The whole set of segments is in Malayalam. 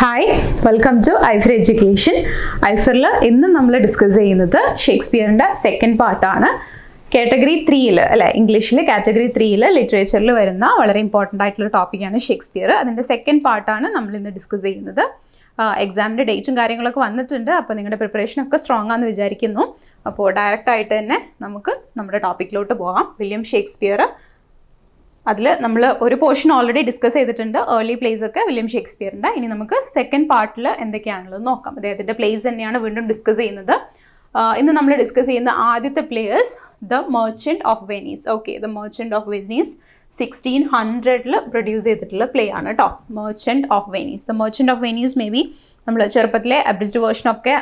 Hi welcome to Aifer education ഐഫറിൽ ഇന്ന് നമ്മൾ ഡിസ്കസ് ചെയ്യുന്നത് ഷേക്സ്പിയറിന്റെ സെക്കൻഡ് പാർട്ടാണ് കാറ്റഗറി ത്രീയിൽ അല്ലെ? ഇംഗ്ലീഷിൽ കാറ്റഗറി ത്രീയിൽ ലിറ്ററേച്ചറിൽ വരുന്ന വളരെ ഇമ്പോർട്ടന്റ് ആയിട്ടുള്ള ടോപ്പിക്കാണ് ഷേക്സ്പിയർ അതിന്റെ സെക്കൻഡ് പാർട്ടാണ് നമ്മൾ ഇന്ന് ഡിസ്കസ് ചെയ്യുന്നത്. എക്സാമിന്റെ ഡേറ്റും കാര്യങ്ങളൊക്കെ വന്നിട്ടുണ്ട്. അപ്പോൾ നിങ്ങളുടെ പ്രിപ്പറേഷൻ ഒക്കെ സ്ട്രോങ് ആണെന്ന് വിചാരിക്കുന്നു. അപ്പോൾ ഡയറക്റ്റ് ആയിട്ട് തന്നെ നമുക്ക് നമ്മുടെ ടോപ്പിക്കിലോട്ട് പോകാം. വില്യം ഷേക്സ്പിയർ അതിൽ നമ്മൾ ഒരു പോർഷൻ ഓൾറെഡി ഡിസ്കസ് ചെയ്തിട്ടുണ്ട്. ഏർലി പ്ലേസ് ഒക്കെ വില്യം ഷേക്സ്പിയറിന്റെ ഇനി നമുക്ക് സെക്കൻഡ് പാർട്ടിൽ എന്തൊക്കെയാണുള്ളത് നോക്കാം. അദ്ദേഹത്തിന്റെ പ്ലേസ് തന്നെയാണ് വീണ്ടും ഡിസ്കസ് ചെയ്യുന്നത്. ഇന്ന് നമ്മൾ ഡിസ്കസ് ചെയ്യുന്ന ആദ്യത്തെ players the merchant of Venice okay the merchant of Venice sixteen ഹൺഡ്രഡിൽ produce ചെയ്തിട്ടുള്ള പ്ലേ ആണ് കേട്ടോ merchant of Venice the merchant of Venice maybe നമ്മൾ ചെറുപ്പത്തിലെ അബ്രിസ്ഡ് വേർഷനൊക്കെ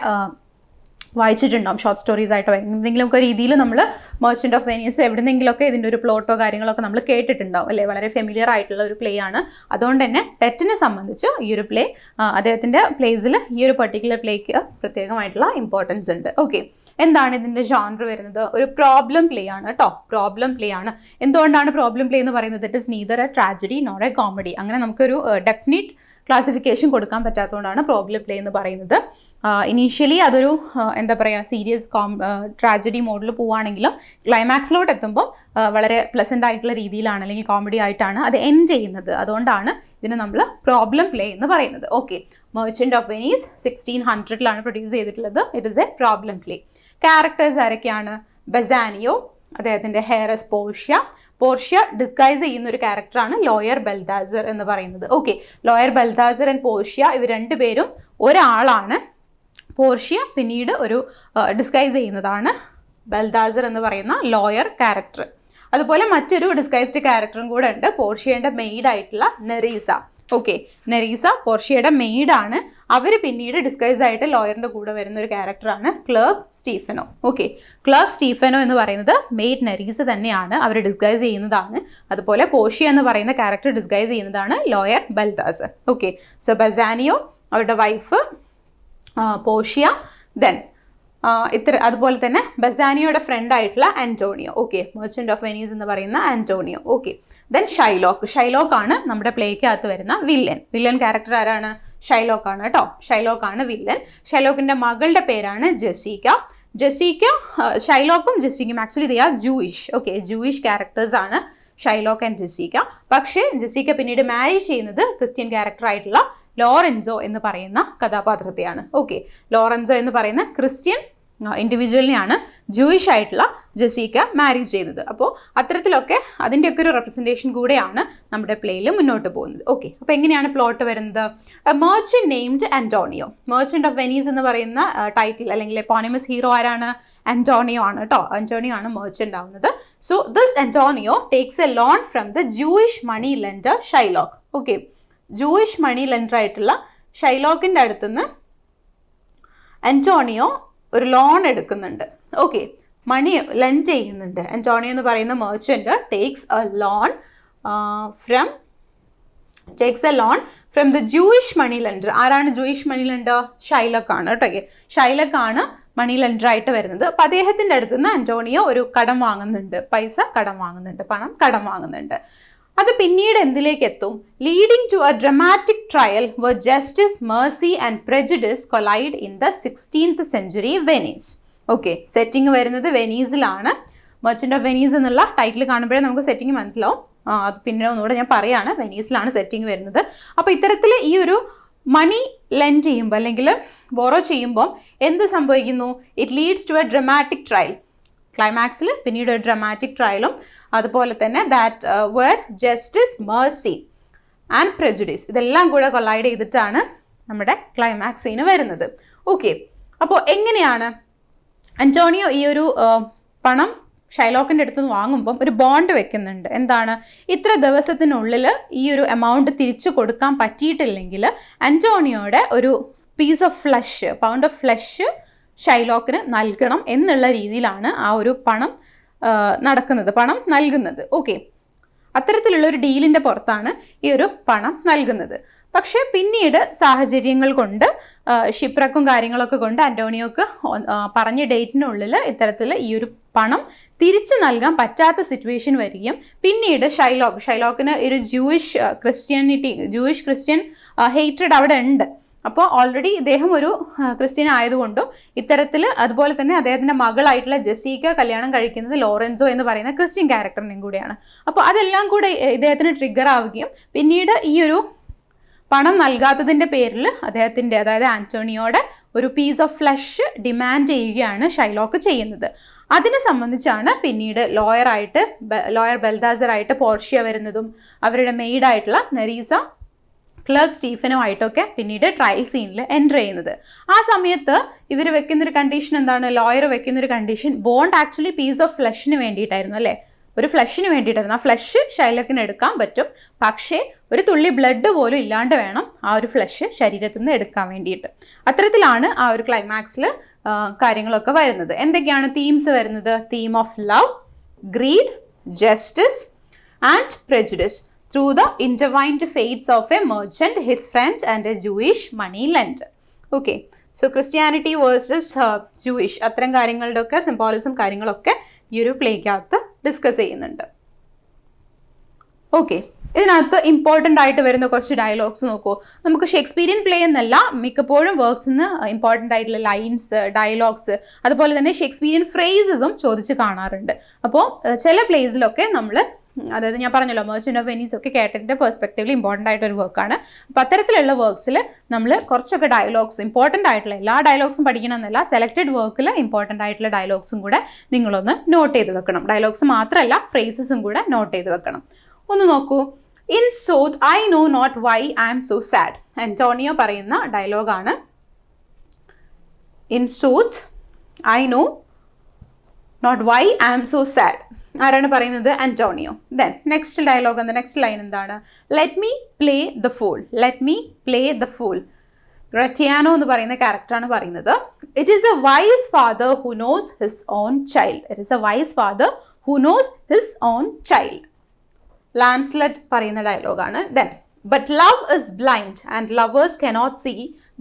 വായിച്ചിട്ടുണ്ടാവും. ഷോർട്ട് സ്റ്റോറീസ് ആയിട്ടോ എന്തെങ്കിലുമൊക്കെ രീതിയിൽ നമ്മൾ മെർച്ചന്റ് ഓഫ് വെനീസ് എവിടെന്നെങ്കിലുമൊക്കെ ഇതിന്റെ ഒരു പ്ലോട്ടോ കാര്യങ്ങളൊക്കെ നമ്മൾ കേട്ടിട്ടുണ്ടാവും അല്ലേ? വളരെ ഫെമിലിയർ ആയിട്ടുള്ള ഒരു പ്ലേ ആണ്. അതുകൊണ്ട് തന്നെ ടെറ്റിനെ സംബന്ധിച്ച് ഈ ഒരു പ്ലേ അദ്ദേഹത്തിന്റെ പ്ലേസിൽ ഈ ഒരു പർട്ടിക്കുലർ പ്ലേക്ക് പ്രത്യേകമായിട്ടുള്ള ഇമ്പോർട്ടൻസ് ഉണ്ട്. ഓക്കെ എന്താണ് ഇതിന്റെ ജോൺറ് വരുന്നത്? ഒരു പ്രോബ്ലം പ്ലേ ആണ് കേട്ടോ പ്രോബ്ലം പ്ലേ ആണ്. എന്തുകൊണ്ടാണ് പ്രോബ്ലം പ്ലേ എന്ന് പറയുന്നത്? It is neither a tragedy nor a comedy അങ്ങനെ നമുക്കൊരു ഡെഫിനിറ്റ് ക്ലാസിഫിക്കേഷൻ കൊടുക്കാൻ പറ്റാത്തതുകൊണ്ടാണ് പ്രോബ്ലം പ്ലേ എന്ന് പറയുന്നത്. ഇനീഷ്യലി അതൊരു എന്താ പറയുക സീരിയസ് കോം ട്രാജഡി മോഡിൽ പോവുകയാണെങ്കിലും ക്ലൈമാക്സിലോട്ട് എത്തുമ്പോൾ വളരെ പ്ലസന്റ് ആയിട്ടുള്ള രീതിയിലാണ് അല്ലെങ്കിൽ കോമഡി ആയിട്ടാണ് അത് എൻഡ് ചെയ്യുന്നത്. അതുകൊണ്ടാണ് ഇതിനെ നമ്മൾ പ്രോബ്ലം പ്ലേ എന്ന് പറയുന്നത്. Okay merchant of Venice sixteen ഹൺഡ്രഡിലാണ് produce ചെയ്തിട്ടുള്ളത്. It is a problem play characters ആരൊക്കെയാണ്? ബസാനിയോ അദ്ദേഹത്തിന്റെ ഹെയറസ് പോർഷ്യ പോർഷ്യ ഡിസ്ഗൈസ് ചെയ്യുന്ന ഒരു ക്യാരക്ടറാണ് ലോയർ ബൽദാസർ എന്ന് പറയുന്നത്. Okay lawyer Balthasar and Portia ഇവർ രണ്ടുപേരും ഒരാളാണ്. പോർഷ്യ പിന്നീട് ഒരു ഡിസ്ഗൈസ് ചെയ്യുന്നതാണ് ബൽദാസർ എന്ന് പറയുന്ന ലോയർ ക്യാരക്ടർ അതുപോലെ മറ്റൊരു ഡിസ്ഗൈസ്ഡ് ക്യാരക്ടറും കൂടെ ഉണ്ട്. പോർഷ്യയുടെ മെയ്ഡ് ആയിട്ടുള്ള നെറീസ. ഓക്കെ നെറീസ പോർഷ്യയുടെ മെയ്ഡാണ് അവർ പിന്നീട് ഡിസ്കൈസ് ആയിട്ട് ലോയറിന്റെ കൂടെ വരുന്ന ഒരു ക്യാരക്ടറാണ് clerk Stephano. Okay clerk Stephano എന്ന് പറയുന്നത് മെയ്ഡ് നരീസ് തന്നെയാണ് അവർ ഡിസ്ഗൈസ് ചെയ്യുന്നതാണ്. അതുപോലെ പോഷി എന്ന് പറയുന്ന ക്യാരക്ടർ ഡിസ്ഗൈസ് ചെയ്യുന്നതാണ് lawyer Balthasar. Okay so Bassanio അവരുടെ വൈഫ് പോഷിയ ദെൻ ഇത്ര അതുപോലെ തന്നെ ബസാനിയോയുടെ ഫ്രണ്ട് ആയിട്ടുള്ള Antonio okay merchant of Venice എന്ന് പറയുന്ന Antonio okay then Shylock Shylock ആണ് നമ്മുടെ പ്ലേക്കകത്ത് വരുന്ന വില്ലൻ വില്ലൻ ക്യാരക്ടർ ആരാണ്? ഷൈലോക്ക് ആണ് കേട്ടോ. ഷൈലോക്ക് ആണ് വില്ലൻ. ഷൈലോക്കിന്റെ മകളുടെ പേരാണ് ജസീക്ക ജസീക്ക ഷൈലോക്കും ജസീക്കും actually they are Jewish okay Jewish characters ആണ് ഷൈലോക്ക് ആൻഡ് ജസീക്ക പക്ഷേ ജസീക്ക പിന്നീട് മാരി ചെയ്യുന്നത് ക്രിസ്ത്യൻ ക്യാരക്ടർ ആയിട്ടുള്ള ലോറൻസോ എന്ന് പറയുന്ന കഥാപാത്രത്തെയാണ്. ഓക്കെ ലോറൻസോ എന്ന് പറയുന്ന ക്രിസ്ത്യൻ ഇൻഡിവിജ്വലിനെയാണ് ജൂയിഷ് ആയിട്ടുള്ള ജസീക്ക മാരേജ് ചെയ്തത്. അപ്പോൾ അത്തരത്തിലൊക്കെ അതിന്റെയൊക്കെ ഒരു റെപ്രസെന്റേഷൻ കൂടെയാണ് നമ്മുടെ പ്ലേയിൽ മുന്നോട്ട് പോകുന്നത്. ഓക്കെ അപ്പോൾ എങ്ങനെയാണ് പ്ലോട്ട് വരുന്നത്? Merchant named Antonio merchant of Venice എന്ന് പറയുന്ന ടൈറ്റിൽ അല്ലെങ്കിൽ എപ്പോണിമസ് ഹീറോ ആരാണ്? ആന്റോണിയോ ആണ് കേട്ടോ ആന്റോണിയോ ആണ് മേർച്ചന്റ് ആവുന്നത്. So this Antonio takes a loan from the Jewish money lender Shylock okay Jewish money lender ആയിട്ടുള്ള ഷൈലോക്കിന്റെ അടുത്തുനിന്ന് ആന്റോണിയോ ഒരു ലോൺ എടുക്കുന്നുണ്ട്. ഓക്കെ മണി ലെൻഡ് ചെയ്യുന്നുണ്ട്. ആന്റോണി എന്ന് പറയുന്ന merchant takes a loan from takes a loan from the Jewish money lender ആരാണ് ജൂയിഷ് മണി ലെൻഡർ ഷൈലക്ക് ആണ് കേട്ടോ ഷൈലക്ക് മണി ലെൻഡർ ആയിട്ട് വരുന്നത്. അപ്പം അദ്ദേഹത്തിന്റെ അടുത്ത് നിന്ന് അന്റോണിയോ ഒരു കടം വാങ്ങുന്നുണ്ട്. പൈസ കടം വാങ്ങുന്നുണ്ട്. പണം കടം വാങ്ങുന്നുണ്ട്. അത് പിന്നീട് എന്തിലേക്ക് എത്തും leading to a dramatic trial where justice mercy and prejudice collide in the sixteenth century Venice okay setting വരുന്നത് വെനീസിലാണ് മെർച്ചന്റ് ഓഫ് വെനീസ് എന്നുള്ള ടൈറ്റിൽ കാണുമ്പോഴേ നമുക്ക് സെറ്റിംഗ് മനസ്സിലാവും. അത് പിന്നെ ഒന്നുകൂടെ ഞാൻ പറയാണ്. വെനീസിലാണ് സെറ്റിംഗ് വരുന്നത്. അപ്പോൾ ഇത്തരത്തിൽ ഈ ഒരു മണി ലെൻഡ് ചെയ്യുമ്പോൾ അല്ലെങ്കിൽ ബോറോ ചെയ്യുമ്പോൾ എന്ത് സംഭവിക്കുന്നു? It leads to a dramatic trial ക്ലൈമാക്സിൽ പിന്നീട് ഒരു ഡ്രമാറ്റിക് ട്രയലും അതുപോലെ തന്നെ that where justice mercy and prejudice ഇതെല്ലാം കൂടെ കൊളൈഡ് ചെയ്തിട്ടാണ് നമ്മുടെ ക്ലൈമാക്സ് സീന് വരുന്നത്. ഓക്കെ അപ്പോൾ എങ്ങനെയാണ് അന്റോണിയോ ഈ ഒരു പണം ഷൈലോക്കിന്റെ അടുത്ത് നിന്ന് വാങ്ങുമ്പം ഒരു ബോണ്ട് വെക്കുന്നുണ്ട്? എന്താണ്? ഇത്ര ദിവസത്തിനുള്ളിൽ ഈ ഒരു എമൗണ്ട് തിരിച്ചു കൊടുക്കാൻ പറ്റിയിട്ടില്ലെങ്കിൽ അന്റോണിയോയുടെ ഒരു piece of flesh pound of flesh ഷൈലോക്കിന് നൽകണം എന്നുള്ള രീതിയിലാണ് ആ ഒരു പണം നടക്കുന്നത് പണം നൽകുന്നത്. ഓക്കെ അത്തരത്തിലുള്ള ഒരു ഡീലിന്റെ പുറത്താണ് ഈ ഒരു പണം നൽകുന്നത്. പക്ഷേ പിന്നീട് സാഹചര്യങ്ങൾ കൊണ്ട് ഷിപ്രക്കും കാര്യങ്ങളൊക്കെ കൊണ്ട് അന്റോണിയോക്ക് പറഞ്ഞ ഡേറ്റിനുള്ളിൽ ഇത്തരത്തിൽ ഈ ഒരു പണം തിരിച്ചു നൽകാൻ പറ്റാത്ത സിറ്റുവേഷൻ വരികയും പിന്നീട് ഷൈലോക്ക് ഷൈലോക്കിന് ഒരു Jewish Christianity Jewish Christian hated അവിടെ ഉണ്ട്. അപ്പോൾ ഓൾറെഡി ഇദ്ദേഹം ഒരു ക്രിസ്ത്യൻ ആയതുകൊണ്ടും ഇത്തരത്തിൽ അതുപോലെ തന്നെ അദ്ദേഹത്തിന്റെ മകളായിട്ടുള്ള ജെസീക്ക കല്യാണം കഴിക്കുന്നത് ലോറൻസോ എന്ന് പറയുന്ന ക്രിസ്ത്യൻ ക്യാരക്ടറിനെയും കൂടിയാണ്. അപ്പോൾ അതെല്ലാം കൂടെ ഇദ്ദേഹത്തിന് ട്രിഗർ ആവുകയും പിന്നീട് ഈ ഒരു പണം നൽകാത്തതിന്റെ പേരിൽ അദ്ദേഹത്തിന്റെ അതായത് ആന്റോണിയോടെ ഒരു പീസ് ഓഫ് ഫ്ലഷ് ഡിമാൻഡ് ചെയ്യുകയാണ് ഷൈലോക്ക് ചെയ്യുന്നത്. അതിനെ സംബന്ധിച്ചാണ് പിന്നീട് ലോയറായിട്ട് ലോയർ ബെൽദാസറായിട്ട് പോർഷ്യ വരുന്നതും അവരുടെ മെയ്ഡായിട്ടുള്ള നെറീസ ക്ലർക്ക് സ്റ്റീഫനുമായിട്ടൊക്കെ പിന്നീട് ട്രയൽ സീനിൽ എന്റർ ചെയ്യുന്നത്. ആ സമയത്ത് ഇവർ വെക്കുന്നൊരു കണ്ടീഷൻ എന്താണ്? Lawyer വെക്കുന്നൊരു condition bond actually piece of ഫ്ലഷിന് വേണ്ടിയിട്ടായിരുന്നു അല്ലേ? ഒരു ഫ്ലഷിന് വേണ്ടിയിട്ടായിരുന്നു. ആ ഫ്ലഷ് ഷൈലക്കിന് എടുക്കാൻ പറ്റും. പക്ഷേ ഒരു തുള്ളി ബ്ലഡ് പോലും ഇല്ലാണ്ട് വേണം ആ ഒരു ഫ്ലഷ് ശരീരത്തിൽ നിന്ന് എടുക്കാൻ വേണ്ടിയിട്ട്. അത്തരത്തിലാണ് ആ ഒരു ക്ലൈമാക്സിൽ കാര്യങ്ങളൊക്കെ വരുന്നത്. എന്തൊക്കെയാണ് തീംസ് വരുന്നത്? Theme of love greed justice and prejudice. Through the intertwined fates of a merchant, his friend, and a Jewish money lender. Okay. So Christianity versus Jewish അത്തരം കാര്യങ്ങളുടെ ഒക്കെ സിംബോളിസം കാര്യങ്ങളൊക്കെ ഈ ഒരു പ്ലേക്കകത്ത് ഡിസ്കസ് ചെയ്യുന്നുണ്ട്. ഓക്കെ ഇതിനകത്ത് ഇമ്പോർട്ടന്റ് ആയിട്ട് വരുന്ന കുറച്ച് ഡയലോഗ്സ് നോക്കൂ. നമുക്ക് ഷേക്സ്പീരിയൻ പ്ലേ എന്നല്ല മിക്കപ്പോഴും വർക്ക്സ് നിന്ന് ഇമ്പോർട്ടന്റ് ആയിട്ടുള്ള ലൈൻസ് ഡയലോഗ്സ് അതുപോലെ തന്നെ ഷേക്സ്പീരിയൻ ഫ്രേസസും ചോദിച്ച് കാണാറുണ്ട്. അപ്പോൾ ചില പ്ലേസിലൊക്കെ നമ്മൾ അതായത് ഞാൻ പറഞ്ഞല്ലോ മെർച്ചന്റ് ഓഫ് വെനീസ് ഒക്കെ കേട്ടതിന്റെ പെർസ്പെക്റ്റീവിൽ ഇമ്പോർട്ടന്റ് ആയിട്ടൊരു വർക്കാണ് അപ്പോൾ അത്തരത്തിലുള്ള വർക്ക്സിൽ നമ്മൾ കുറച്ചൊക്കെ ഡയലോഗ്സ് ഇമ്പോർട്ടന്റ് ആയിട്ടുള്ള എല്ലാ ഡയലോഗ്സും പഠിക്കണമെന്നല്ല സെലക്റ്റഡ് വർക്കിൽ ഇമ്പോർട്ടന്റ് ആയിട്ടുള്ള ഡയലോഗ്സും കൂടെ നിങ്ങളൊന്ന് നോട്ട് ചെയ്ത് വെക്കണം. ഡയലോഗ്സ് മാത്രമല്ല ഫ്രേസസും കൂടെ നോട്ട് ചെയ്ത് വെക്കണം. ഒന്ന് നോക്കൂ. In sooth I know not why I am so sad Antonio പറയുന്ന ഡയലോഗാണ് in sooth I know not why I am so sad ആരാണ് പറയുന്നത്? ആന്റോണിയോ ദെൻ നെക്സ്റ്റ് ഡയലോഗ് എന്താ നെക്സ്റ്റ് ലൈൻ എന്താണ്? Let me play the fool let me play the fool Gratiano എന്ന് പറയുന്ന ക്യാരക്ടറാണ് പറയുന്നത്. It is a wise father who knows his own child it is a wise father who knows his own child Launcelot പറയുന്ന ഡയലോഗാണ് then but love is blind and lovers cannot see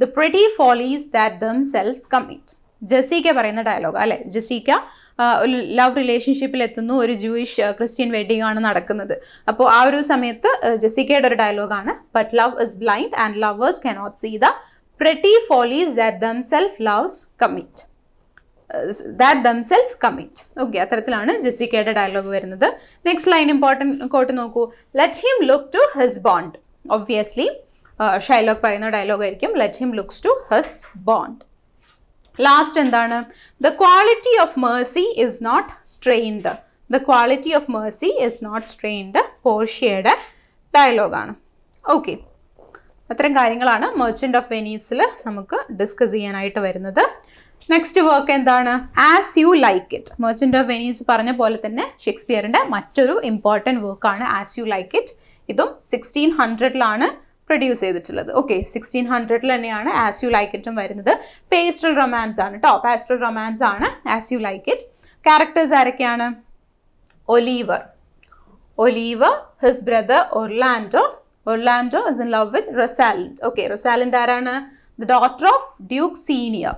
the pretty follies that themselves commit Jessica പറയുന്ന ഡയലോഗ് അല്ലെ? ജസീക്ക ഒരു ലവ് റിലേഷൻഷിപ്പിൽ എത്തുന്നു ഒരു ജൂയിഷ് ക്രിസ്ത്യൻ വെഡിങ് ആണ് നടക്കുന്നത്. അപ്പോൾ ആ ഒരു സമയത്ത് ജസീക്കയുടെ ഒരു ഡയലോഗാണ് but love is blind and lovers cannot see the pretty follies that themselves loves commit that themselves commit okay അത്തരത്തിലാണ് ജെസിക്കയുടെ ഡയലോഗ് വരുന്നത്. നെക്സ്റ്റ് ലൈൻ ഇമ്പോർട്ടന്റ് കോട്ട് നോക്കൂ. Let him look to his bond obviously Shylock പറയുന്ന ഡയലോഗ് ആയിരിക്കും. Let him looks to his bond last എന്താണ്? The quality of mercy is not strained the quality of mercy is not strained പോർഷ്യയുടെ ഡയലോഗാണ് ഓക്കെ അത്തരം കാര്യങ്ങളാണ് മെർച്ചന്റ് ഓഫ് വെനീസിൽ നമുക്ക് ഡിസ്കസ് ചെയ്യാനായിട്ട് വരുന്നത്. നെക്സ്റ്റ് വർക്ക് എന്താണ്? As you like it merchant of Venice പറഞ്ഞ പോലെ തന്നെ ഷേക്സ്പിയറിന്റെ മറ്റൊരു ഇമ്പോർട്ടന്റ് വർക്കാണ് ആസ് യു ലൈക്ക് ഇറ്റ് ഇതും സിക്സ്റ്റീൻ ഹൺഡ്രഡിലാണ് പ്രൊഡ്യൂസ് ചെയ്തിട്ടുള്ളത്. ഓക്കെ സിക്സ്റ്റീൻ ഹൺഡ്രഡിൽ തന്നെയാണ് ആസ് യു ലൈക്ക് ഇറ്റും വരുന്നത്. പേസ്റ്റൽ റൊമാൻസ് ആണ് കേട്ടോ പേസ്റ്റൽ റൊമാൻസ് ആണ് as you like it characters ആരൊക്കെയാണ്? Oliver Oliver his brother Orlando Orlando is in love with Rosalind okay Rosalind ആരാണ്? The daughter of Duke senior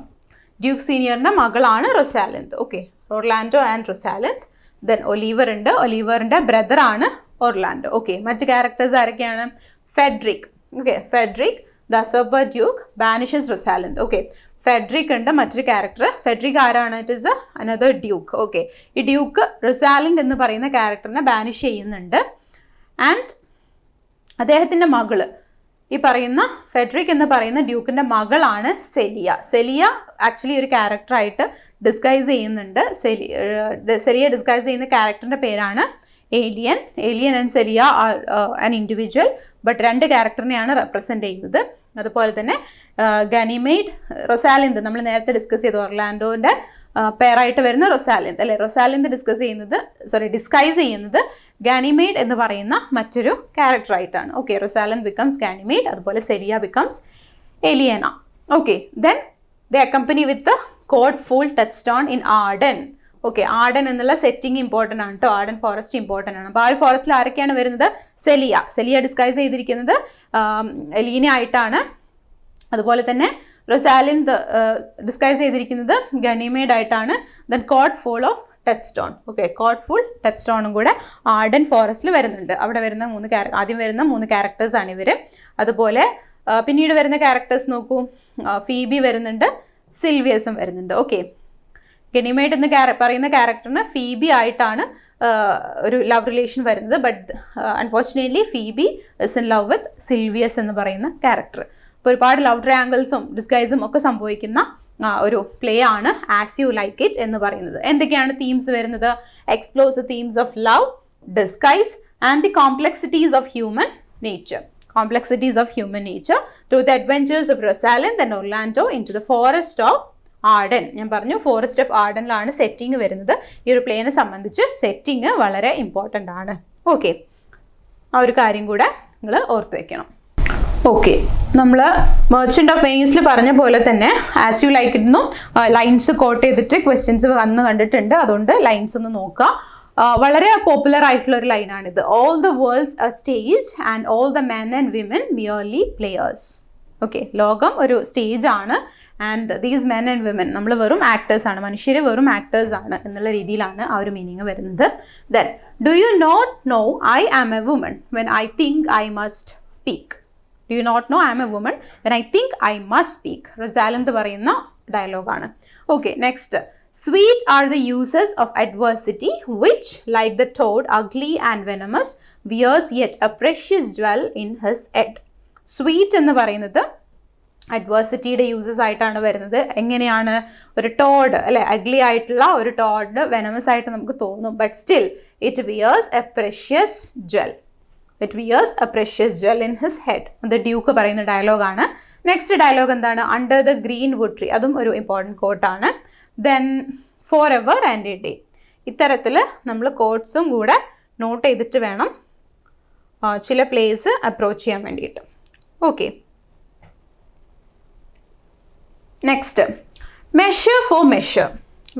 Duke സീനിയറിന്റെ മകളാണ് Rosalind okay Orlando and Rosalind then Oliver ഉണ്ട്. ഒലീവറിന്റെ ബ്രദറാണ് ഒർലാൻഡോ ഓക്കെ മറ്റ് ക്യാരക്ടേഴ്സ് ആരൊക്കെയാണ്? Frederick okay Frederick the usurper duke banishes Rosalind okay Frederick ഉണ്ട് മറ്റൊരു ക്യാരക്ടർ ഫെഡ്രിക് ആരാണ്? It is another duke okay ഈ ഡ്യൂക്ക് റിസാലിൻഡ് എന്ന് പറയുന്ന ക്യാരക്ടറിനെ ബാനിഷ് ചെയ്യുന്നുണ്ട്. ആൻഡ് അദ്ദേഹത്തിന്റെ മകൾ ഈ പറയുന്ന ഫെഡറിക് എന്ന് പറയുന്ന ഡ്യൂക്കിന്റെ മകളാണ് സെലിയ സെലിയ ആക്ച്വലി ഒരു ക്യാരക്ടറായിട്ട് ഡിസ്ഗൈസ് ചെയ്യുന്നുണ്ട്. സെലി സെലിയ ഡിസ്ഗൈസ് ചെയ്യുന്ന ക്യാരക്ടറിന്റെ പേരാണ് Aliena Aliena and Celia an individual but രണ്ട് ക്യാരക്ടറിനെയാണ് റെപ്രസെന്റ് ചെയ്യുന്നത്. അതുപോലെ തന്നെ ഗനിമെയ്ഡ് റൊസാലിന്ത് നമ്മൾ നേരത്തെ ഡിസ്കസ് ചെയ്തു. ഒർലാൻഡോന്റെ പേറായിട്ട് വരുന്ന റൊസാലിന്ത് അല്ലെ? റൊസാലിന്ത് ഡിസ്കസ് ചെയ്യുന്നത് സോറി ഡിസ്കൈസ് ചെയ്യുന്നത് ഗാനിമെയ്ഡ് എന്ന് പറയുന്ന മറ്റൊരു ക്യാരക്ടറായിട്ടാണ് ഓക്കെ റൊസാലിൻ ബിക്കംസ് ഗാനിമെയ്ഡ് അതുപോലെ Celia becomes Aliena okay then the accompany with court fool Touchstone in Arden okay Arden എന്നുള്ള സെറ്റിംഗ് ഇമ്പോർട്ടന്റ് ആണ് കേട്ടോ ആർഡൻ ഫോറസ്റ്റ് ഇമ്പോർട്ടന്റ് ആണ്. അപ്പോൾ ആ ഒരു ഫോറസ്റ്റിൽ ആരൊക്കെയാണ് വരുന്നത്? സെലിയ സെലിയ ഡിസ്കൈസ് ചെയ്തിരിക്കുന്നത് ആം, എലീന ആയിട്ടാണ്. അതുപോലെ തന്നെ റൊസാലിൻ ഡിസ്കൈസ് ചെയ്തിരിക്കുന്നത് ഗണിമേഡ് ആയിട്ടാണ്. Then court fool of Touchstone okay court fool touch സ്റ്റോണും കൂടെ ആർഡൻ ഫോറസ്റ്റിൽ വരുന്നുണ്ട്. അവിടെ വരുന്ന മൂന്ന് ആദ്യം വരുന്ന മൂന്ന് ക്യാരക്ടേഴ്സാണ് ഇവർ അതുപോലെ പിന്നീട് വരുന്ന ക്യാരക്ടേഴ്സ് നോക്കൂ. ഫീബി വരുന്നുണ്ട്. സിൽവിയസും വരുന്നുണ്ട്. ഓക്കെ ഗനിമേഡ് എന്ന് പറയുന്ന ക്യാരക്ടറിന് ഫീബി ആയിട്ടാണ് ഒരു ലവ് റിലേഷൻ വരുന്നത്. But unfortunately Phebe is in love with Silvius എന്ന് പറയുന്ന ക്യാരക്ടർ. അപ്പോൾ ഒരുപാട് ലവ് ട്രയാങ്കിൾസും ഡിസ്ഗൈസും ഒക്കെ സംഭവിക്കുന്ന ഒരു പ്ലേ ആണ് ആസ് യു ലൈക്ക് ഇറ്റ് എന്ന് പറയുന്നത്. എന്തൊക്കെയാണ് തീംസ് വരുന്നത്? Explores themes of love disguise and the complexities of human nature complexities of human nature through the adventures of Rosalind then Orlando into the forest of Arden ഞാൻ പറഞ്ഞു ഫോറസ്റ്റ് ഓഫ് ആർഡനിലാണ് സെറ്റിംഗ് വരുന്നത്. ഈ ഒരു പ്ലേനെ സംബന്ധിച്ച് സെറ്റിംഗ് വളരെ ഇമ്പോർട്ടന്റ് ആണ്. ഓക്കെ ആ ഒരു കാര്യം കൂടെ നിങ്ങൾ ഓർത്ത് വെക്കണം. ഓക്കെ നമ്മൾ മെർച്ചന്റ് ഓഫ് വെയിൻസിൽ പറഞ്ഞ പോലെ തന്നെ ആസ് യു ലൈക്ക് ഇടുന്നു ലൈൻസ് കോട്ട് ചെയ്തിട്ട് ക്വസ്റ്റ്യൻസ് വന്ന് കണ്ടിട്ടുണ്ട്. അതുകൊണ്ട് ലൈൻസ് ഒന്ന് നോക്കുക വളരെ പോപ്പുലർ ആയിട്ടുള്ള ഒരു ലൈനാണിത് all the worlds a stage and all the men and women merely players okay ലോകം ഒരു സ്റ്റേജ് ആണ്. And these men and women നമ്മൾ വെറും ആക്ടേഴ്സാണ് മനുഷ്യരെ വെറും ആക്ടേഴ്സാണ് എന്നുള്ള രീതിയിലാണ് ആ ഒരു മീനിങ് വരുന്നത്. Then do you not know I am a woman when I think I must speak do you not know I am a woman when I think I must speak Rosalind പറയുന്ന ഡയലോഗാണ് okay next sweet are the uses of adversity which like the toad ugly and venomous wears yet a precious jewel in his head sweet എന്ന് പറയുന്നത് അഡ്വേഴ്സിറ്റിയുടെ യൂസസ് ആയിട്ടാണ് വരുന്നത്. എങ്ങനെയാണ് ഒരു ടോഡ് അല്ലെ അഗ്ലി ആയിട്ടുള്ള ഒരു ടോഡ് വെനമസ് ആയിട്ട് നമുക്ക് തോന്നും. But still it wears a precious jewel it wears a precious jewel in his head അത് ഡ്യൂക്ക് പറയുന്ന ഡയലോഗാണ് നെക്സ്റ്റ് ഡയലോഗ് എന്താണ്? Under the greenwood tree അതും ഒരു important കോട്ടാണ് then forever and a day ഇത്തരത്തിൽ നമ്മൾ കോട്ട്സും കൂടെ നോട്ട് ചെയ്തിട്ട് വേണം ചില പ്ലേസ് അപ്രോച്ച് ചെയ്യാൻ വേണ്ടിയിട്ട്. Okay next measure for measure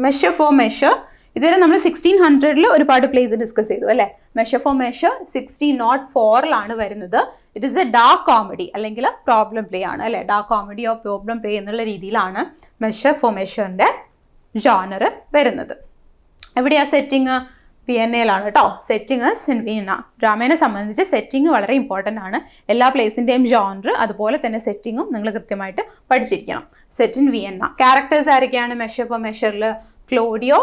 measure for measure ഇതുവരെ നമ്മൾ സിക്സ്റ്റീൻ ഹൺഡ്രഡിൽ ഒരുപാട് പ്ലേസ് ഡിസ്കസ് ചെയ്തു അല്ലേ? Measure for measure sixteen nought ഫോറിലാണ് വരുന്നത്. It is a dark comedy അല്ലെങ്കിൽ പ്രോബ്ലം പ്ലേ ആണ് അല്ലേ? Dark comedy of problem play എന്നുള്ള രീതിയിലാണ് മെഷർ ഫോർ മെഷറിന്റെ ജോണർ വരുന്നത്. എവിടെയാണ് സെറ്റിങ് വിയന്നയിലാണ് കേട്ടോ സെറ്റിങ് ഇൻ വിയന്ന ഡ്രാമേനെ സംബന്ധിച്ച് സെറ്റിങ് വളരെ ഇമ്പോർട്ടന്റ് ആണ്. എല്ലാ പ്ലേസിന്റെയും ജോണർ അതുപോലെ തന്നെ സെറ്റിങ്ങും നിങ്ങൾ കൃത്യമായിട്ട് പഠിച്ചിരിക്കണം. സെറ്റ് ഇൻ വിയന്ന ക്യാരക്ടേഴ്സ് ആരൊക്കെയാണ്? മെഷർ ഇപ്പോൾ മെഷറിൽ Claudio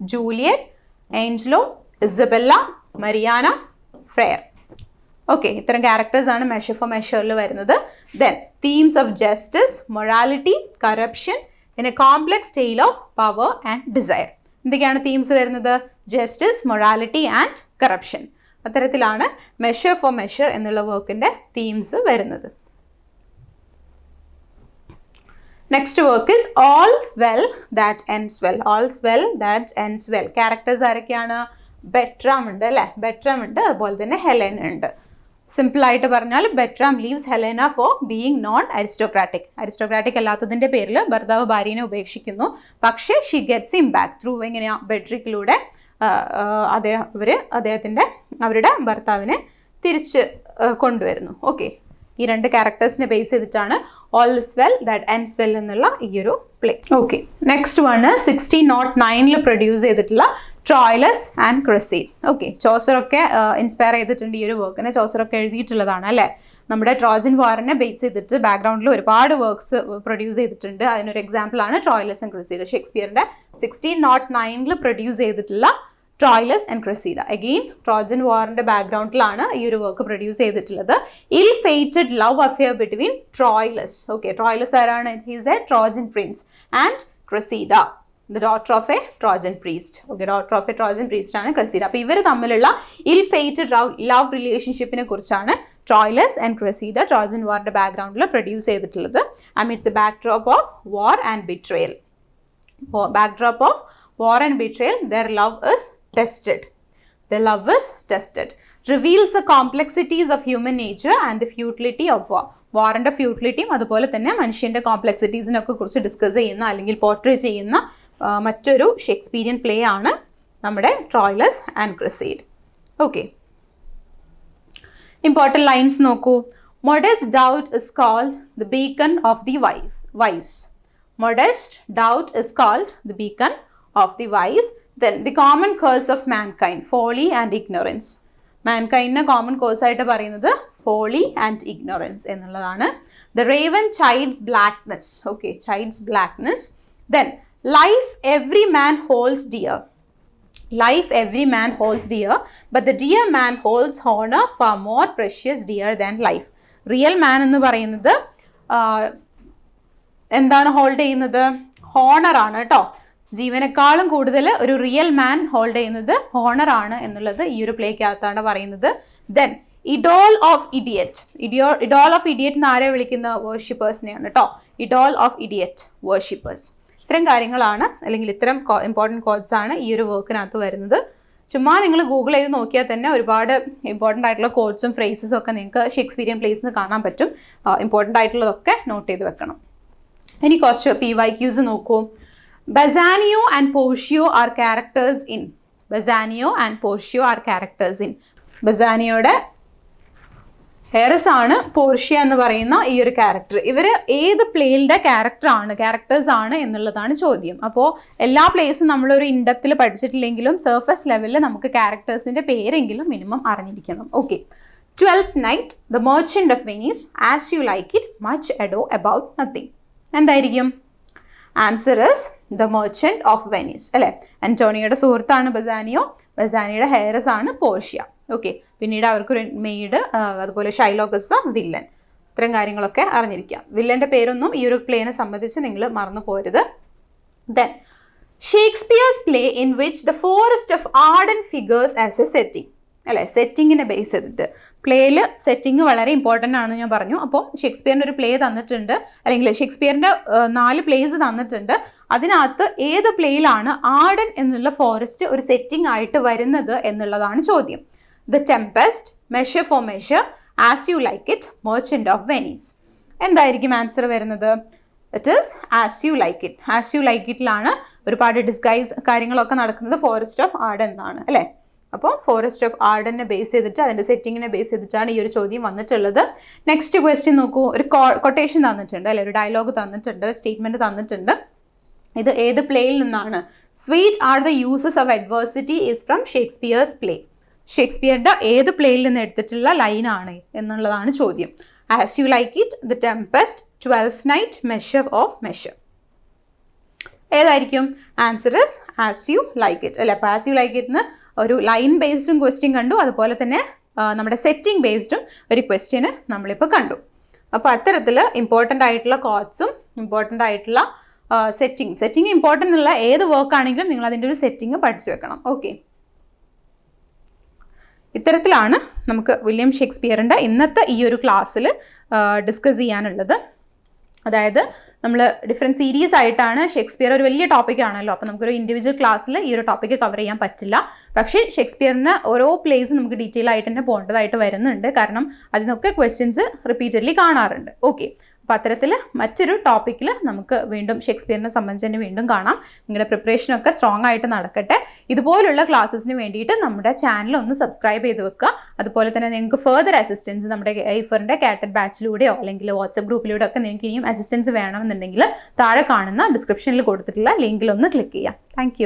Julian Angelo Isabella Mariana Friar okay ഇത്തരം ക്യാരക്ടേഴ്സ് ആണ് മെഷർ ഫോർ മെഷറിൽ വരുന്നത്. Then themes of justice morality corruption a complex style of power and desire എന്തൊക്കെയാണ് തീംസ് വരുന്നത്? ജസ്റ്റിസ് മൊറാലിറ്റി ആൻഡ് കറപ്ഷൻ അത്തരത്തിലാണ് മെഷർ ഫോർ മെഷർ എന്നുള്ള വർക്കിന്റെ തീംസ് വരുന്നത്. Next work is all's well that ends well all's well that ends well characters ആരൊക്കെയാണ്? ബെട്രാം ഉണ്ട് അല്ലേ? ബെട്രാം ഉണ്ട്. അതുപോലെ തന്നെ ഹെലൻ ഉണ്ട്. സിമ്പിൾ ആയിട്ട് പറഞ്ഞാൽ Bertram leaves Helena for being non aristocratic aristocratic അല്ലാത്തതിന്റെ പേരിൽ ഭർത്താവ് ഭാര്യനെ ഉപേക്ഷിക്കുന്നു. പക്ഷേ she gets him back through എങ്ങനെയാ? ബെഡ്രിക്കിലൂടെ അദ്ദേഹം അവർ അദ്ദേഹത്തിന്റെ അവരുടെ ഭർത്താവിനെ തിരിച്ച് കൊണ്ടുവരുന്നു. ഓക്കെ ഈ രണ്ട് ക്യാരക്ടേഴ്സിനെ ബേസ് ചെയ്തിട്ടാണ് all is well that ends well എന്നുള്ള ഈ ഒരു play okay next one sixteen nought നയനിൽ produce ചെയ്തിട്ടുള്ള ട്രോയിലസ് ആൻഡ് ക്രസീൻ ഓക്കെ ചോസറൊക്കെ ഇൻസ്പയർ ചെയ്തിട്ടുണ്ട് ഈ ഒരു വർക്കിനെ ചോസറൊക്കെ എഴുതിയിട്ടുള്ളതാണ് അല്ലേ? നമ്മുടെ ട്രോജൻ വാറിനെ ബേസ് ചെയ്തിട്ട് ബാക്ക്ഗ്രൗണ്ടിൽ ഒരുപാട് വർക്ക്സ് പ്രൊഡ്യൂസ് ചെയ്തിട്ടുണ്ട്. അതിനൊരു എക്സാമ്പിൾ ആണ് ട്രോയിലസ് ആൻഡ് ക്രിസി ഷേക്സ്പിയറിന്റെ സിക്സ്റ്റീൻ നോട്ട് നയനിൽ പ്രൊഡ്യൂസ് ചെയ്തിട്ടുള്ള Troilus and Cressida again Trojan വാറിന്റെ ബാക്ക്ഗ്രൗണ്ടിലാണ് ഈ ഒരു വർക്ക് പ്രൊഡ്യൂസ് ചെയ്തിട്ടുള്ളത്. Ill fated love affair between Troilus okay Troilus ആരാണ് he's a Trojan prince and Cressida the daughter of a Trojan priest okay daughter of a Trojan priest ആണ് ക്രസീഡ അപ്പോൾ ഇവർ തമ്മിലുള്ള ഇൽ ഫേറ്റഡ് ലവ് റിലേഷൻഷിപ്പിനെ കുറിച്ചാണ് ട്രോയിലസ് ആൻഡ് ക്രസീഡ ട്രോജൻ വാറിന്റെ ബാക്ക്ഗ്രൗണ്ടിൽ പ്രൊഡ്യൂസ് ചെയ്തിട്ടുള്ളത്. I means the backdrop of war and betrayal backdrop of war and betrayal their love is tested the love is tested reveals the complexities of human nature and the futility of war വാറിന്റെ ഫ്യൂട്ടിലിറ്റിയും അതുപോലെ തന്നെ മനുഷ്യന്റെ കോംപ്ലക്സിറ്റീസിനൊക്കെ കുറിച്ച് ഡിസ്കസ് ചെയ്യുന്ന അല്ലെങ്കിൽ പോർട്രേ ചെയ്യുന്ന മറ്റൊരു ഷേക്സ്പീരിയൻ പ്ലേ ആണ് നമ്മുടെ Troilus and Cressida okay important lines നോക്കൂ. Modest doubt is called the beacon of the wife wise modest doubt is called the beacon of the wise. Then the common curse of mankind, folly and ignorance. മാൻകൈൻഡിനെ കോമൺ കോഴ്സ് ആയിട്ട് പറയുന്നത് ഫോളി ആൻഡ് ഇഗ്നോറൻസ് എന്നുള്ളതാണ് the raven chides blackness okay chides blackness then life every man holds dear life every man holds dear but the dear man holds honour far more precious dear than life real man എന്ന് പറയുന്നത് എന്താണ് ഹോൾഡ് ചെയ്യുന്നത്? ഹോണർ ആണ് കേട്ടോ ജീവനേക്കാളും കൂടുതൽ ഒരു റിയൽ മാൻ ഹോൾഡ് ചെയ്യുന്നത് ഹോണർ ആണ് എന്നുള്ളത് ഈ ഒരു പ്ലേക്കകത്താണ് പറയുന്നത്. ദെൻ ഇഡോൾ ഓഫ് ഇഡിയറ്റ് ഇഡിയോ ഇഡോൾ ഓഫ് ഇഡിയറ്റ് എന്ന് ആരെ വിളിക്കുന്ന വേർഷിപ്പേഴ്സിനെയാണ് കേട്ടോ ഇഡോൾ ഓഫ് ഇഡിയറ്റ് വേർഷിപ്പേഴ്സ് ഇത്തരം കാര്യങ്ങളാണ് അല്ലെങ്കിൽ ഇത്തരം ഇമ്പോർട്ടന്റ് കോഡ്സ് ആണ് ഈ ഒരു വർക്കിനകത്ത് വരുന്നത്. ചുമ്മാ നിങ്ങൾ ഗൂഗിൾ ചെയ്ത് നോക്കിയാൽ തന്നെ ഒരുപാട് ഇമ്പോർട്ടന്റ് ആയിട്ടുള്ള കോഡ്സും ഫ്രേസസും ഒക്കെ നിങ്ങൾക്ക് ഷേക്സ്പീരിയൻ പ്ലേസിൽ നിന്ന് കാണാൻ പറ്റും. ഇമ്പോർട്ടന്റ് ആയിട്ടുള്ളതൊക്കെ നോട്ട് ചെയ്ത് വെക്കണം. ഇനി കുറച്ച് പി വൈ ക്യൂസ് നോക്കൂ Bassanio and പോഷിയോ are characters in Bassanio and Portia are characters in ബസാനിയോയുടെ heiress ആണ് പോർഷ്യ എന്ന് പറയുന്ന ഈ ഒരു ക്യാരക്ടർ ഇവർ ഏത് പ്ലേയിലെ ക്യാരക്ടർ ആണ്? ക്യാരക്ടേഴ്സ് ആണ് എന്നുള്ളതാണ് ചോദ്യം. അപ്പോൾ എല്ലാ പ്ലേസും നമ്മളൊരു ഇൻഡപ്തിൽ പഠിച്ചിട്ടില്ലെങ്കിലും സർഫസ് ലെവലിൽ നമുക്ക് ക്യാരക്ടേഴ്സിന്റെ പേരെങ്കിലും മിനിമം അറിഞ്ഞിരിക്കണം. Okay Twelfth Night the Merchant of Venice As You Like It Much Ado About Nothing എന്തായിരിക്കും? Answer is the Merchant of Venice അല്ലേ? അന്റോണിയുടെ സുഹൃത്താണ് ബസാനിയോ. ബസാനിയുടെ ഹെയറസ് ആണ് പോർഷ്യ. ഓക്കെ പിന്നീട് അവർക്കൊരു മെയ്ഡ് അതുപോലെ ഷൈലോഗസ് ദ വില്ലൻ ഇത്തരം കാര്യങ്ങളൊക്കെ അറിഞ്ഞിരിക്കാം വില്ലന്റെ പേരൊന്നും ഈ ഒരു പ്ലേനെ സംബന്ധിച്ച് നിങ്ങൾ മറന്നു പോരുത്. Then Shakespeare's play in which the Forest of Arden figures as a setting അല്ലെ? സെറ്റിങ്ങിനെ ബേസ് ചെയ്തിട്ട്. പ്ലേയിൽ സെറ്റിംഗ് വളരെ ഇമ്പോർട്ടന്റ് ആണെന്ന് ഞാൻ പറഞ്ഞു. അപ്പോൾ ഷേക്സ്പിയറിന്റെ ഒരു പ്ലേ തന്നിട്ടുണ്ട്. അല്ലെങ്കിൽ ഷേക്സ്പിയറിന്റെ നാല് പ്ലേസ് തന്നിട്ടുണ്ട്. അതിനകത്ത് ഏത് പ്ലേയിലാണ് ആർഡൻ എന്നുള്ള ഫോറസ്റ്റ് ഒരു സെറ്റിംഗ് ആയിട്ട് വരുന്നത് എന്നുള്ളതാണ് ചോദ്യം. The Tempest Measure for Measure As You Like It Merchant of Venice എന്തായിരിക്കും ആൻസർ വരുന്നത്? It is As You Like It As You Like ഇറ്റിലാണ് ഒരുപാട് ഡിസ്ഗൈസ് കാര്യങ്ങളൊക്കെ നടക്കുന്നത്. ഫോറസ്റ്റ് ഓഫ് ആർഡൻ എന്നാണ്. അല്ലേ? അപ്പോൾ ഫോറസ്റ്റ് ഓഫ് ആർഡനെ ബേസ് ചെയ്തിട്ട് അതിന്റെ സെറ്റിങ്ങിനെ ബേസ് ചെയ്തിട്ടാണ് ഈ ഒരു ചോദ്യം വന്നിട്ടുള്ളത്. നെക്സ്റ്റ് ക്വസ്റ്റ്യൻ നോക്കൂ. ഒരു കൊട്ടേഷൻ തന്നിട്ടുണ്ട് അല്ലെ? ഒരു ഡയലോഗ് തന്നിട്ടുണ്ട് സ്റ്റേറ്റ്മെന്റ് തന്നിട്ടുണ്ട്. ഇത് ഏത് പ്ലേയിൽ നിന്നാണ്? Sweet are the uses of adversity is from Shakespeare's play ഷേക്സ്പിയറുടെ ഏത് പ്ലേയിൽ നിന്ന് എടുത്തിട്ടുള്ള ലൈനാണ് എന്നുള്ളതാണ് ചോദ്യം. As You Like It The Tempest Twelfth Night Measure of Measure ഏതായിരിക്കും? Answer is As You Like It അല്ലെ? അപ്പോൾ ആസ് യു ലൈക്ക് ഇറ്റ് ഒരു ലൈൻ ബേസ്ഡും ക്വസ്റ്റ്യൻ കണ്ടു. അതുപോലെ തന്നെ നമ്മുടെ സെറ്റിംഗ് ബേസ്ഡും ഒരു ക്വസ്റ്റ്യന് നമ്മളിപ്പോൾ കണ്ടു. അപ്പോൾ അത്തരത്തിൽ ഇമ്പോർട്ടന്റ് ആയിട്ടുള്ള കോഡ്സും ഇമ്പോർട്ടന്റ് ആയിട്ടുള്ള സെറ്റിംഗ് സെറ്റിംഗ് ഇമ്പോർട്ടന്റ് ഉള്ള ഏത് വർക്ക് ആണെങ്കിലും നിങ്ങൾ അതിന്റെ ഒരു സെറ്റിംഗ് പഠിച്ചു വെക്കണം. ഓക്കെ ഇത്തരത്തിലാണ് നമുക്ക് വില്യം ഷേക്സ്പിയറിന്റെ ഇന്നത്തെ ഈ ഒരു ക്ലാസ്സിൽ ഡിസ്കസ് ചെയ്യാനുള്ളത്. അതായത് നമ്മൾ ഡിഫറെന്റ് സീരീസ് ആയിട്ടാണ് ഷേക്സ്പിയർ ഒരു വലിയ ടോപ്പിക് ആണല്ലോ. അപ്പോൾ നമുക്കൊരു ഇൻഡിവിജ്വൽ ക്ലാസ്സിൽ ഈ ഒരു ടോപ്പിക്ക് കവർ ചെയ്യാൻ പറ്റില്ല. പക്ഷേ ഷേക്സ്പിയറിന് ഓരോ പ്ലേസും നമുക്ക് ഡീറ്റെയിൽ ആയിട്ട് തന്നെ പോകേണ്ടതായിട്ട് വരുന്നുണ്ട്. കാരണം അതിനൊക്കെ ക്വസ്റ്റ്യൻസ് റിപ്പീറ്റഡ്ലി കാണാറുണ്ട്. ഓക്കെ അപ്പോൾ അത്തരത്തിൽ മറ്റൊരു ടോപ്പിക്കിൽ നമുക്ക് വീണ്ടും ഷേക്സ്പിയറിനെ സംബന്ധിച്ച് തന്നെ വീണ്ടും കാണാം. നിങ്ങളുടെ പ്രിപ്പറേഷനൊക്കെ സ്ട്രോങ് ആയിട്ട് നടക്കട്ടെ. ഇതുപോലുള്ള ക്ലാസ്സസിന് വേണ്ടിയിട്ട് നമ്മുടെ ചാനൽ ഒന്ന് സബ്സ്ക്രൈബ് ചെയ്ത് വെക്കുക. അതുപോലെ തന്നെ നിങ്ങൾക്ക് ഫെർദർ അസിസ്റ്റൻസ് നമ്മുടെ ഐഫറിന്റെ കാറ്റഡ് ബാച്ചിലൂടെയോ അല്ലെങ്കിൽ വാട്സപ്പ് ഗ്രൂപ്പിലൂടെ ഒക്കെ നിങ്ങൾക്ക് ഇനിയും അസിസ്റ്റൻസ് വേണമെന്നുണ്ടെങ്കിൽ താഴെ കാണുന്ന ഡിസ്ക്രിപ്ഷനിൽ കൊടുത്തിട്ടുള്ള ലിങ്കിൽ ഒന്ന് ക്ലിക്ക് ചെയ്യാം. താങ്ക്